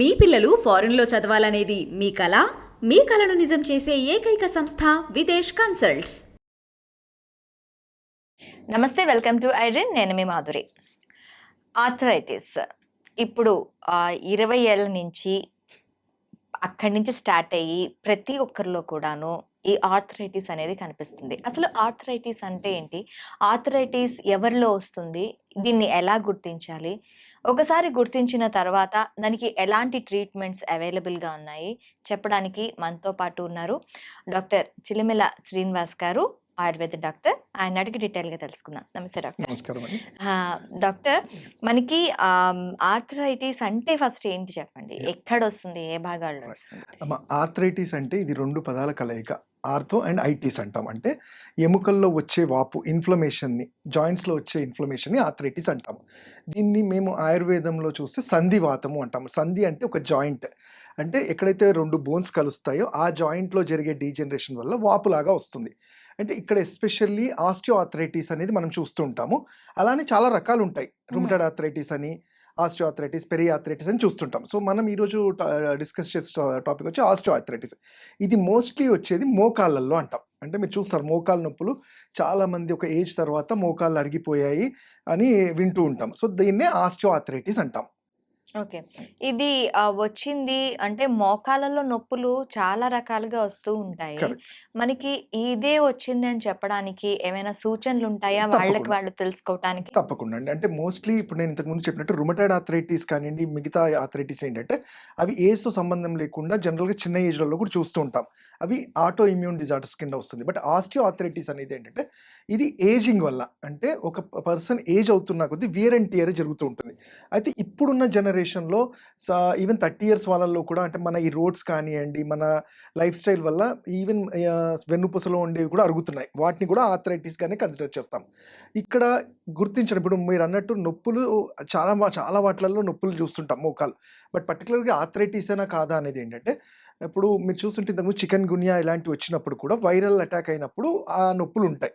మీ పిల్లలు ఫారెన్లో చదవాలనేది మీ కళ? మీ కళను నిజం చేసే ఏకైక సంస్థ విదేశ్ కన్సల్ట్స్. నమస్తే వెల్కమ్ టు ఐరిన్. నేను మీ మాధురి. ఆర్థరైటిస్. ఇప్పుడు ఇరవై ఏళ్ళ నుంచి అక్కడి నుంచి స్టార్ట్ అయ్యి ప్రతి ఒక్కరిలో కూడాను ఈ ఆర్థరైటిస్ అనేది కనిపిస్తుంది. అసలు ఆర్థరైటిస్ అంటే ఏంటి? ఆర్థరైటిస్ ఎవరిలో వస్తుంది? దీన్ని ఎలా గుర్తించాలి? ఒకసారి గుర్తించిన తర్వాత దానికి ఎలాంటి ట్రీట్మెంట్స్ అవైలబుల్గా ఉన్నాయి? చెప్పడానికి మనతో పాటు ఉన్నారు డాక్టర్ చిలిమిల శ్రీనివాస్ గారు ఆయుర్వేద డాక్టర్. ఆయన అడిగి డీటెయిల్గా తెలుసుకుందాం. నమస్తే డాక్టర్. నమస్కారం డాక్టర్ మనకి ఆర్థరైటిస్ అంటే ఫస్ట్ ఏంటి చెప్పండి. ఎక్కడ వస్తుంది ఏ భాగాల్లో వస్తుంది? ఆర్థరైటిస్ అంటే ఇది రెండు పదాల కలయిక. ఆర్థో అండ్ ఐటీస్ అంటాం. అంటే ఎముకల్లో వచ్చే వాపు ఇన్ఫ్లమేషన్ని జాయింట్స్లో వచ్చే ఇన్ఫ్లమేషన్ని ఆర్థరైటిస్ అంటాము. దీన్ని మేము ఆయుర్వేదంలో చూస్తే సంధివాతము అంటాము. సంధి అంటే ఒక జాయింట్. అంటే ఎక్కడైతే రెండు బోన్స్ కలుస్తాయో ఆ జాయింట్లో జరిగే డీజనరేషన్ వల్ల వాపులాగా వస్తుంది. అంటే ఇక్కడ ఎస్పెషల్లీ ఆస్టియో ఆర్థరైటిస్ అనేది మనం చూస్తూ ఉంటాము. అలానే చాలా రకాలు ఉంటాయి రుమటెడ్ ఆర్థరైటిస్ అని ఆస్టియో ఆథరైటిస్ పెరి ఆథరైటిస్ అని చూస్తుంటాం. సో మనం ఈరోజు డిస్కస్ చేసే టాపిక్ వచ్చి ఆస్టియో ఆథరైటిస్ ఇది మోస్ట్లీ వచ్చేది మోకాళ్ళల్లో అంటాం. అంటే మీరు చూస్తారు మోకాళ్ళ నొప్పులు చాలామంది ఒక ఏజ్ తర్వాత మోకాళ్ళు అరిగిపోయాయి అని వింటూ ఉంటాం. సో దీన్నే ఆస్టియో ఆథరైటిస్ అంటాం. ఓకే. ఇది వచ్చింది అంటే మోకాళ్ళలో నొప్పులు చాలా రకాలుగా వస్తూ ఉంటాయి. మనకి ఇదే వచ్చింది అని చెప్పడానికి ఏమైనా సూచనలు ఉంటాయా వాళ్ళకి తప్పకుండా. వాళ్ళు తెలుసుకోవటానికి? తప్పకుండా అండి. అంటే మోస్ట్లీ ఇప్పుడు నేను ఇంతకుముందు చెప్పినట్టు రుమటైడ్ ఆథరైటిస్ కానివ్వండి మిగతా ఆథరైటిస్ ఏంటంటే అవి ఏజ్తో సంబంధం లేకుండా జనరల్గా చిన్న ఏజ్లలో కూడా చూస్తూ ఉంటాం. అవి ఆటో ఇమ్యూన్ డిజార్డర్స్ కింద వస్తుంది. బట్ ఆస్టియో ఆథరైటిస్ అనేది ఏంటంటే ఇది ఏజింగ్ వల్ల. అంటే ఒక పర్సన్ ఏజ్ అవుతున్న కొద్దీ వియర్ అండ్ టియర్ జరుగుతూ ఉంటుంది. అయితే ఇప్పుడున్న జనరేషన్లో ఈవెన్ థర్టీ ఇయర్స్ వాళ్ళల్లో కూడా అంటే మన ఈ రోడ్స్ కానివ్వండి మన లైఫ్ స్టైల్ వల్ల ఈవెన్ వెన్నుపూసలో ఉండేవి కూడా అరుగుతున్నాయి. వాటిని కూడా ఆథరైటిస్గానే కన్సిడర్ చేస్తాం. ఇక్కడ గుర్తించడం ఇప్పుడు మీరు అన్నట్టు నొప్పులు చాలా చాలా వాటిలలో నొప్పులు చూస్తుంటాం మోకాలు. బట్ పర్టికులర్గా ఆథరైటిస్ అయినా కాదా అనేది ఏంటంటే ఇప్పుడు మీరు చూస్తుంటే ఇంతకుముందు చికెన్ గున్యా ఇలాంటివి వచ్చినప్పుడు కూడా వైరల్ అటాక్ అయినప్పుడు ఆ నొప్పులు ఉంటాయి.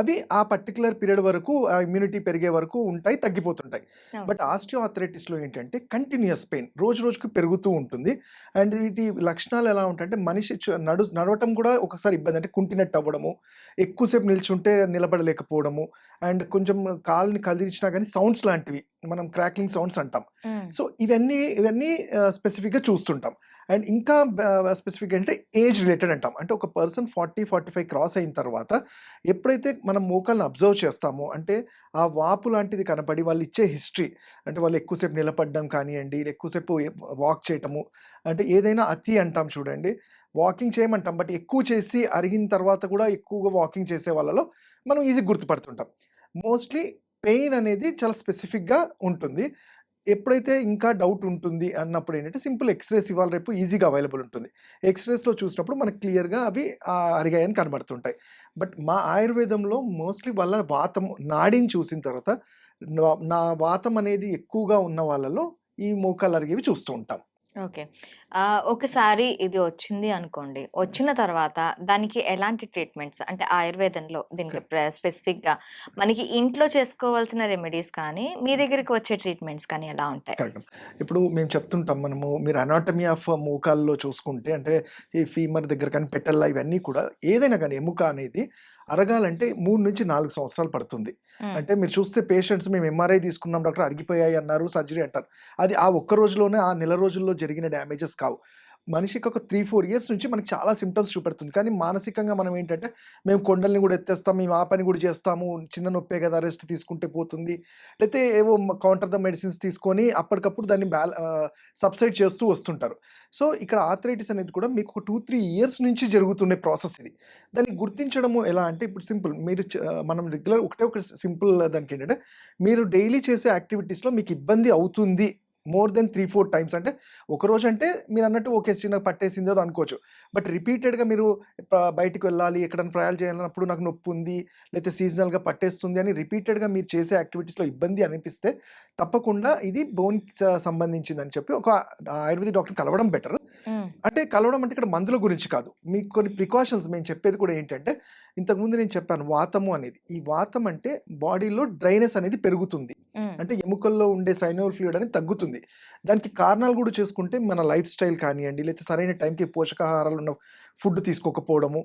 అవి ఆ పర్టికులర్ పీరియడ్ వరకు ఆ ఇమ్యూనిటీ పెరిగే వరకు ఉంటాయి తగ్గిపోతుంటాయి. బట్ ఆస్టియో ఆథరైటిస్లో ఏంటంటే కంటిన్యూస్ పెయిన్ రోజు రోజుకు పెరుగుతూ ఉంటుంది. అండ్ వీటి లక్షణాలు ఎలా ఉంటాయంటే మనిషి నడు నడవటం కూడా ఒకసారి ఇబ్బంది. అంటే కుంటినట్టు అవ్వడము ఎక్కువసేపు నిల్చుంటే నిలబడలేకపోవడము అండ్ కొంచెం కాళ్ళని కదిలించినా కానీ సౌండ్స్ లాంటివి మనం క్రాక్లింగ్ సౌండ్స్ అంటాం. సో ఇవన్నీ ఇవన్నీ స్పెసిఫిక్గా చూస్తుంటాం. అండ్ ఇంకా స్పెసిఫిక్ అంటే ఏజ్ రిలేటెడ్ అంటాం. అంటే ఒక person forty forty five cross అయిన తర్వాత ఎప్పుడైతే మనం మోకాలను అబ్జర్వ్ చేస్తామో అంటే ఆ వాపు లాంటిది కనపడి వాళ్ళు ఇచ్చే హిస్టరీ అంటే వాళ్ళు ఎక్కువసేపు నిలబడడం కానివ్వండి ఎక్కువసేపు వాక్ చేయటము అంటే ఏదైనా అతి అంటాం చూడండి. వాకింగ్ చేయమంటాం బట్ ఎక్కువ చేసి అరిగిన తర్వాత కూడా ఎక్కువగా వాకింగ్ చేసే వాళ్ళలో మనం ఈజీ గుర్తుపడుతుంటాం. మోస్ట్లీ పెయిన్ అనేది చాలా స్పెసిఫిక్గా ఉంటుంది. ఎప్పుడైతే ఇంకా డౌట్ ఉంటుంది అన్నప్పుడు ఏంటంటే సింపుల్ ఎక్స్రేస్ ఇవాళ రేపు ఈజీగా అవైలబుల్ ఉంటుంది. ఎక్స్రేస్లో చూసినప్పుడు మనకు క్లియర్గా అవి అరిగాయని కనబడుతుంటాయి. బట్ మా ఆయుర్వేదంలో మోస్ట్లీ వాళ్ళ వాతం నాడిని చూసిన తర్వాత నా- నా వాతం అనేది ఎక్కువగా ఉన్న వాళ్ళలో ఈ మోకాలు అరిగేవి చూస్తూ ఉంటాం. ఓకే. ఒకసారి ఇది వచ్చింది అనుకోండి. వచ్చిన తర్వాత దానికి ఎలాంటి ట్రీట్మెంట్స్? అంటే ఆయుర్వేదంలో దీనికి ప్ర- specific గా మనకి ఇంట్లో చేసుకోవాల్సిన రెమెడీస్ కానీ మీ దగ్గరికి వచ్చే ట్రీట్మెంట్స్ కానీ ఎలా ఉంటాయి? ఇప్పుడు మేము చెప్తుంటాం మనము మీరు అనాటమీ ఆఫ్ మోకాల్లో చూసుకుంటే అంటే ఈ ఫీమర్ దగ్గర కానీ పెట్టల్లా ఇవన్నీ కూడా ఏదైనా కానీ ఎముక అనేది అరగాలంటే మూడు నుంచి నాలుగు సంవత్సరాలు పడుతుంది. అంటే మీరు చూస్తే పేషెంట్స్ మేము ఎంఆర్ఐ తీసుకున్నాం డాక్టర్ అరిగిపోయాయి అన్నారు సర్జరీ అంటారు. అది ఆ ఒక్క రోజులోనే ఆ నెల రోజుల్లో జరిగిన డ్యామేజెస్ కావు. మనిషికి ఒక త్రీ ఫోర్ ఇయర్స్ నుంచి మనకి చాలా సిమ్టమ్స్ చూపెడుతుంది. కానీ మానసికంగా మనం ఏంటంటే మేము కొండల్ని కూడా ఎత్తేస్తాం మేము ఆ పని కూడా చేస్తాము చిన్న నొప్పే కదా రెస్ట్ తీసుకుంటే పోతుంది. లేకపోతే ఏవో కౌంటర్ ద మెడిసిన్స్ తీసుకొని అప్పటికప్పుడు దాన్ని బ్యాల సబ్సైడ్ చేస్తూ వస్తుంటారు. సో ఇక్కడ ఆర్థరైటిస్ అనేది కూడా మీకు ఒక టూ త్రీ ఇయర్స్ నుంచి జరుగుతుండే ప్రాసెస్ ఇది. దాన్ని గుర్తించడము ఎలా అంటే ఇప్పుడు సింపుల్ మీరు మనం రెగ్యులర్ ఒకటే ఒక సింపుల్ దానికి ఏంటంటే మీరు డైలీ చేసే యాక్టివిటీస్లో మీకు ఇబ్బంది అవుతుంది more than three four times. అంటే ఒక రోజు అంటే మీరు అన్నట్టు ఓకే చిన్న పట్టేసింది అది అనుకోవచ్చు. బట్ రిపీటెడ్గా మీరు బయటకు బయటికి వెళ్ళాలి ఎక్కడైనా ప్రయాణాలు చేయాలన్నప్పుడు నాకు నొప్పి ఉంది లేకపోతే సీజనల్గా పట్టేస్తుంది అని రిపీటెడ్గా మీరు చేసే యాక్టివిటీస్లో ఇబ్బంది అనిపిస్తే తప్పకుండా ఇది బోన్ సంబంధించింది అని చెప్పి ఒక ఆయుర్వేదిక్ డాక్టర్ కలవడం బెటర్. అంటే కలవడం అంటే ఇక్కడ మందుల గురించి కాదు. మీకు కొన్ని ప్రికాషన్స్ మేము చెప్పేది కూడా ఏంటంటే ఇంతకుముందు నేను చెప్పాను వాతము అనేది. ఈ వాతం అంటే బాడీలో డ్రైనెస్ అనేది పెరుగుతుంది. అంటే ఎముకల్లో ఉండే సైనోల్ ఫ్లూయిడ్ అనేది తగ్గుతుంది. దానికి కారణాలు కూడా చేసుకుంటే మన లైఫ్ స్టైల్ కానివ్వండి లేకపోతే సరైన టైంకి పోషకాహారాలు ఉన్న ఫుడ్ తీసుకోకపోవడము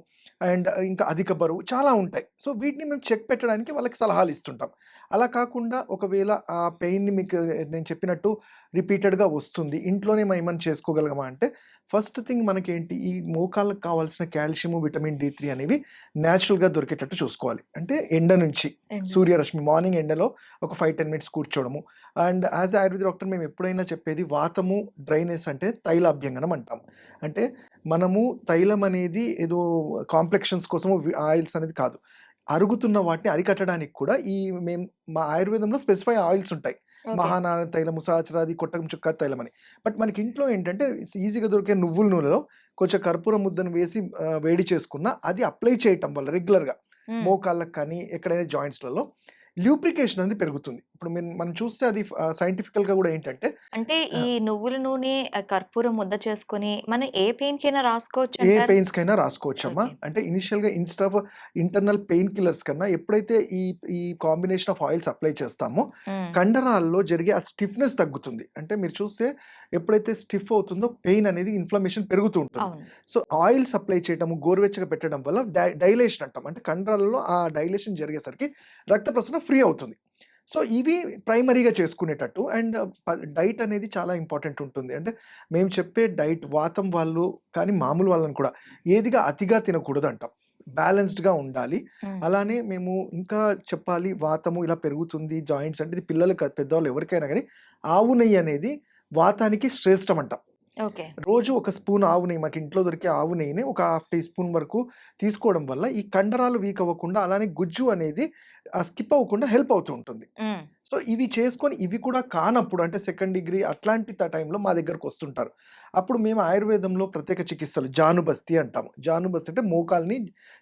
అండ్ ఇంకా అధిక బరువు చాలా ఉంటాయి. సో వీటిని మేము చెక్ పెట్టడానికి వాళ్ళకి సలహాలు ఇస్తుంటాం. అలా కాకుండా ఒకవేళ ఆ పెయిన్ని మీకు నేను చెప్పినట్టు రిపీటెడ్గా వస్తుంది ఇంట్లోనే మనం ఏమైనా చేసుకోగలమా అంటే ఫస్ట్ థింగ్ మనకేంటి ఈ మోకాళ్ళకు కావాల్సిన కాల్షియం విటమిన్ డి త్రీ అనేవి న్యాచురల్గా దొరికేటట్టు చూసుకోవాలి. అంటే ఎండ నుంచి. సూర్యరశ్మి మార్నింగ్ ఎండలో ఒక ఫైవ్ టెన్ మినిట్స్ కూర్చోవడము. అండ్ యాజ్ ఆయుర్వేద డాక్టర్ మేము ఎప్పుడైనా చెప్పేది వాతము డ్రైనెస్ అంటే తైలాభ్యంగనం అంటాం అంటే మనము తైలం అనేది ఏదో కాంప్లెక్షన్స్ కోసము ఆయిల్స్ అనేది కాదు. అరుగుతున్న వాటిని అరికట్టడానికి కూడా ఈ మేము మా ఆయుర్వేదంలో స్పెసిఫై ఆయిల్స్ ఉంటాయి. ఓకే. మహానారాయణ తైలము సహచరాది కొట్టకం చుక్క తైలం అని. బట్ మనకి ఇంట్లో ఏంటంటే ఈజీగా దొరికే నువ్వుల నూనెలో కొంచెం కర్పూర ముద్దను వేసి వేడి చేసుకున్న అది అప్లై చేయటం వల్ల రెగ్యులర్గా మోకాళ్ళకి కానీ ఎక్కడైనా జాయింట్స్లలో ల్యూబ్రికేషన్ అనేది పెరుగుతుంది. ఇప్పుడు మీరు మనం చూస్తే అది సైంటిఫికల్గా కూడా ఏంటంటే అంటే ఈ నువ్వుల నూనె కర్పూరం ముద్ద చేసుకొని మనం ఏ పెయిన్ కైనా రాసుకోవచ్చు ఏ? పెయిన్స్ కైనా రాసుకోవచ్చమ్మా. Okay. అంటే ఇనిషియల్గా instead of internal pain killers కన్నా ఎప్పుడైతే ఈ ఈ కాంబినేషన్ ఆఫ్ ఆయిల్స్ అప్లై చేస్తామో కండరాల్లో జరిగే ఆ స్టిఫ్నెస్ తగ్గుతుంది. అంటే మీరు చూస్తే ఎప్పుడైతే స్టిఫ్ అవుతుందో పెయిన్ అనేది ఇన్ఫ్లమేషన్ పెరుగుతూ ఉంటుంది. సో ఆయిల్ సప్లై చేయటము గోరువెచ్చగా పెట్టడం వల్ల డైలేషన్ అంటాం. అంటే కండరాలలో ఆ డైలేషన్ జరిగేసరికి రక్త ప్రసరణ ఫ్రీ అవుతుంది. సో ఇవి ప్రైమరీగా చేసుకునేటట్టు అండ్ డైట్ అనేది చాలా ఇంపార్టెంట్ ఉంటుంది. అంటే మేము చెప్పే డైట్ వాతం వాళ్ళు కానీ మామూలు వాళ్ళని కూడా ఏదిగా అతిగా తినకూడదు అంటాం బ్యాలెన్స్డ్గా ఉండాలి. అలానే మేము ఇంకా చెప్పాలి వాతము ఇలా పెరుగుతుంది జాయింట్స్ అంటే ఇది పిల్లలు పెద్దవాళ్ళు ఎవరికైనా కానీ ఆవు నెయ్యి అనేది వాతానికి శ్రేష్టం అంటాం. ఓకే. రోజు ఒక స్పూన్ ఆవు నెయ్యి మాకు ఇంట్లో దొరికే ఆవు నెయ్యిని ఒక హాఫ్ టీ స్పూన్ వరకు తీసుకోవడం వల్ల ఈ కండరాలు వీక్ అవ్వకుండా అలానే గుజ్జు అనేది స్కిప్ అవ్వకుండా హెల్ప్ అవుతూ ఉంటుంది. సో ఇవి చేసుకొని ఇవి కూడా కానప్పుడు అంటే సెకండ్ డిగ్రీ అట్లాంటి టైంలో మా దగ్గరకు వస్తుంటారు. అప్పుడు మేము ఆయుర్వేదంలో ప్రత్యేక చికిత్సలు జానుబస్తి అంటాము. జానుబస్తి అంటే మోకాల్ని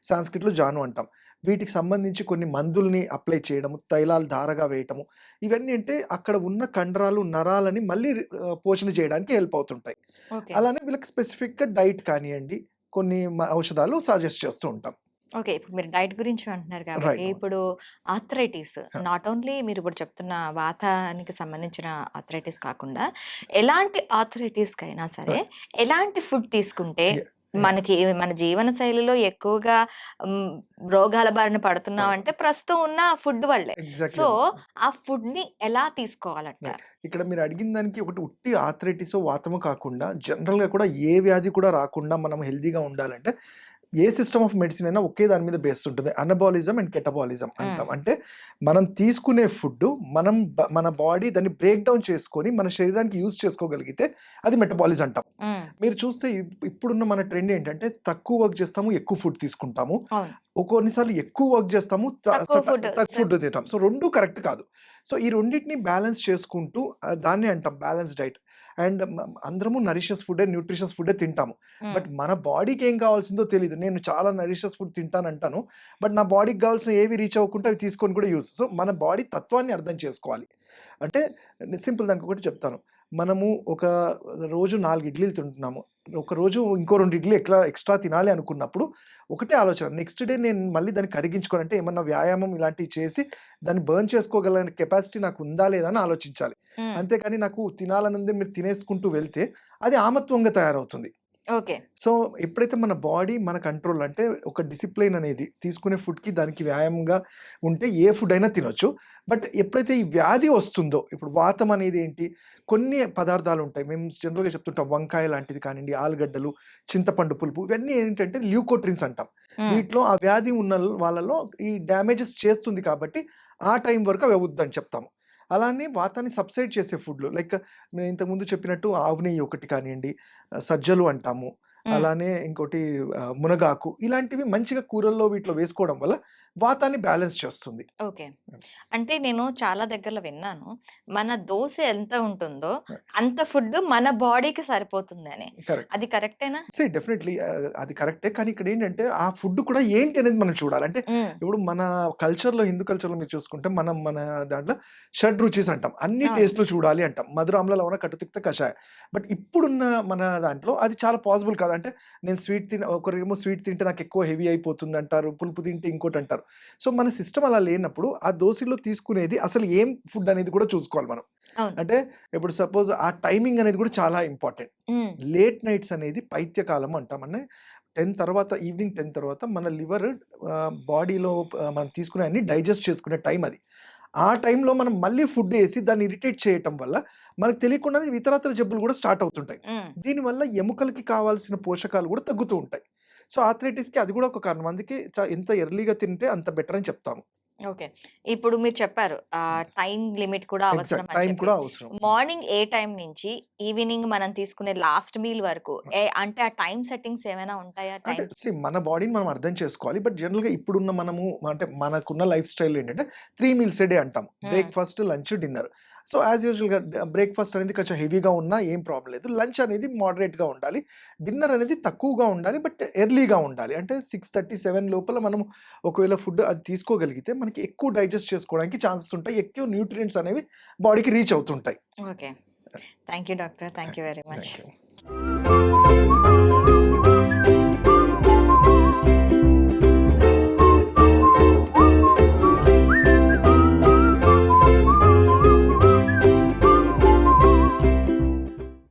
సాంస్క్రిట్లో జాను అంటాం. వీటికి సంబంధించి కొన్ని మందుల్ని అప్లై చేయడము తైలాలు ధారగా వేయటము ఇవన్నీ అంటే అక్కడ ఉన్న కండరాలు నరాలని మళ్ళీ పోషణ చేయడానికి హెల్ప్ అవుతుంటాయి. అలానే వీళ్ళకి స్పెసిఫిక్గా డైట్ కానివ్వండి కొన్ని ఔషధాలు సజెస్ట్ చేస్తూ ఉంటాం. ఓకే. ఇప్పుడు మీరు డైట్ గురించి అంటున్నారు కాబట్టి. ఇప్పుడు ఆథరైటిస్. నాట్ ఓన్లీ మీరు ఇప్పుడు చెప్తున్న వాతానికి సంబంధించిన ఆథరైటిస్ కాకుండా ఎలాంటి ఆథరైటిస్ కైనా సరే ఎలాంటి ఫుడ్ తీసుకుంటే. మనకి మన జీవన శైలిలో ఎక్కువగా మ్, రోగాల బారిన పడుతున్నాం అంటే ప్రస్తుతం ఉన్న ఫుడ్ వల్లే. ఎగ్జాక్ట్లీ సో ఆ ఫుడ్ని ఎలా తీసుకోవాలంటారు? ఇక్కడ మీరు అడిగిన దానికి ఒకటి ఉట్టి ఆథరైటిస్ వాతము కాకుండా జనరల్గా కూడా ఏ వ్యాధి కూడా రాకుండా మనం హెల్దీగా ఉండాలంటే ఏ సిస్టమ్ ఆఫ్ మెడిసిన్ అయినా ఒకే దాని మీద బేస్ ఉంటుంది. అనబాలిజం అండ్ కెటబాలిజం అంటాం. అంటే మనం తీసుకునే ఫుడ్ మనం మన బాడీ దాన్ని బ్రేక్ డౌన్ చేసుకొని మన శరీరానికి యూజ్ చేసుకోగలిగితే అది మెటబాలిజం అంటాం. మీరు చూస్తే ఇప్- ఇప్పుడున్న మన ట్రెండ్ ఏంటంటే తక్కువ వర్క్ చేస్తాము ఎక్కువ ఫుడ్ తీసుకుంటాము. కొన్నిసార్లు ఎక్కువ వర్క్ చేస్తాము తక్కువ ఫుడ్ తింటాం. సో రెండు కరెక్ట్ కాదు. సో ఈ రెండింటిని బ్యాలెన్స్ చేసుకుంటూ దాన్ని అంటాం బ్యాలెన్స్ డైట్. అండ్ అందరము నరిషియస్ ఫుడ్ న్యూట్రిషియస్ ఫుడ్ తింటాము. బట్ మన బాడీకి ఏం కావాల్సిందో తెలియదు నేను చాలా నరిషియస్ ఫుడ్ తింటాను అంటాను బట్ నా బాడీకి కావాల్సిన ఏవి రీచ్ అవ్వకుండా అవి తీసుకొని కూడా యూస్ సో మన బాడీ తత్వాన్ని అర్థం చేసుకోవాలి. అంటే సింపుల్ దానికి ఒకటి చెప్తాను. మనము ఒక రోజు నాలుగు ఇడ్లీలు తింటున్నాము. ఒక రోజు ఇంకో రెండు ఇడ్లీ ఎక్లా ఎక్స్ట్రా తినాలి అనుకున్నప్పుడు ఒకటే ఆలోచన. నెక్స్ట్ డే నేను మళ్ళీ దాన్ని కరిగించుకోవాలంటే ఏమన్నా వ్యాయామం ఇలాంటివి చేసి దాన్ని బర్న్ చేసుకోగల కెపాసిటీ నాకు ఉందా లేదా అని ఆలోచించాలి. అంతేకాని నాకు తినాలనుంది మీరు తినేసుకుంటూ వెళ్తే అది ఆమత్వంగా తయారవుతుంది. ఓకే. సో ఎప్పుడైతే మన బాడీ మన కంట్రోల్ అంటే ఒక డిసిప్లైన్ అనేది తీసుకునే ఫుడ్కి దానికి వ్యాయామంగా ఉంటే ఏ ఫుడ్ అయినా తినొచ్చు. బట్ ఎప్పుడైతే ఈ వ్యాధి వస్తుందో ఇప్పుడు వాతం అనేది ఏంటి? కొన్ని పదార్థాలు ఉంటాయి. మేము జనరల్గా చెప్తుంటాం వంకాయ లాంటిది కానివ్వండి ఆలుగడ్డలు చింతపండు పులుపు ఇవన్నీ ఏంటంటే ల్యూకోట్రిన్స్ అంటాం. వీటిలో ఆ వ్యాధి ఉన్న వాళ్ళలో ఈ డ్యామేజెస్ చేస్తుంది కాబట్టి ఆ టైం వరకు అవి వద్దని చెప్తాము. అలానే వాతాన్ని సబ్సైడ్ చేసే ఫుడ్లు. లైక్ నేను ఇంతకుముందు చెప్పినట్టు ఆవు నెయ్యి ఒకటి కానివ్వండి సజ్జలు అంటాము. అలానే ఇంకోటి మునగాకు ఇలాంటివి మంచిగా కూరల్లో వీటిలో వేసుకోవడం వల్ల వాతాన్ని బ్యాలెన్స్ చేస్తుంది. ఓకే. అంటే నేను చాలా దగ్గరలో విన్నాను. మన దోశ ఎంత ఉంటుందో. అంత ఫుడ్ మన బాడీకి సరిపోతుంది అని కరెక్ట్. అది కరెక్టేనా? సే డెఫినెట్లీ అది కరెక్టే. కానీ ఇక్కడ ఏంటంటే ఆ ఫుడ్ కూడా ఏంటి అనేది మనం చూడాలి. అంటే ఇప్పుడు మన కల్చర్లో హిందూ కల్చర్లో మీరు చూసుకుంటే మనం మన దాంట్లో షడ్ రుచిస్ అంటాం. అన్ని. టేస్ట్లు చూడాలి అంటాం. మధురాంలో లవణ కట్టుతిక్త కషాయ. బట్ ఇప్పుడున్న మన దాంట్లో అది చాలా పాసిబుల్ కాదు. అంటే నేను స్వీట్ తిన ఒకరేమో స్వీట్ తింటే నాకు ఎక్కువ హెవీ అయిపోతుంది అంటారు పులుపు తింటే ఇంకోటి అంటారు సో మన సిస్టమ్ అలా లేనప్పుడు ఆ దోశలో తీసుకునేది అసలు ఏం ఫుడ్ అనేది కూడా చూసుకోవాలి మనం. అంటే ఇప్పుడు సపోజ్ ఆ టైమింగ్ అనేది కూడా చాలా ఇంపార్టెంట్. లేట్ నైట్స్ అనేది పైత్యకాలం అంటాం. అంటే టెన్ తర్వాత ఈవినింగ్ టెన్ తర్వాత మన లివర్ బాడీలో మనం తీసుకునే అన్ని డైజెస్ట్ చేసుకునే టైం అది. ఆ టైంలో మనం మళ్ళీ ఫుడ్ వేసి దాన్ని ఇరిటేట్ చేయటం వల్ల మనకు తెలియకుండానే ఇతరత్ర జబ్బులు కూడా స్టార్ట్ అవుతుంటాయి. దీనివల్ల ఎముకలకి కావాల్సిన పోషకాలు కూడా తగ్గుతూ ఉంటాయి. సో ఆథరైటిస్కి అది కూడా ఒక కారణం. అందుకే చా- ఎంత ఎర్లీగా తింటే అంత బెటర్ అని చెప్తాము. ఓకే. ఇప్పుడు మీరు చెప్పారు టైం లిమిట్ కూడా అవసరం టైం. కూడా అవసరం. మార్నింగ్ ఏ టైం నుంచి ఈవినింగ్ మనం తీసుకునే లాస్ట్ మీల్ వరకు అంటే ఆ టైం సెట్టింగ్స్ ఏమైనా ఉంటాయా అంటే మన బాడీని మనం అర్థం చేసుకోవాలి. బట్ జనరల్గా ఇప్పుడున్న మనము అంటే మనకున్న లైఫ్ స్టైల్ ఏంటంటే త్రీ మీల్స్ ఏ డే అంటాం. Breakfast lunch dinner. So as యూజువల్గా బ్రేక్ఫాస్ట్ అనేది కొంచెం హెవీగా ఉన్నా ఏం ప్రాబ్లం లేదు. లంచ్ అనేది మోడరేట్గా ఉండాలి. డిన్నర్ అనేది తక్కువగా ఉండాలి బట్ ఎర్లీగా ఉండాలి. అంటే సిక్స్ థర్టీ సెవెన్ లోపల మనం ఒకవేళ ఫుడ్ అది తీసుకోగలిగితే మనకి ఎక్కువ డైజెస్ట్ చేసుకోవడానికి ఛాన్సెస్ ఉంటాయి. ఎక్కువ న్యూట్రియంట్స్ అనేవి బాడీకి రీచ్ అవుతుంటాయి. Okay thank you doctor thank you very much Thank you.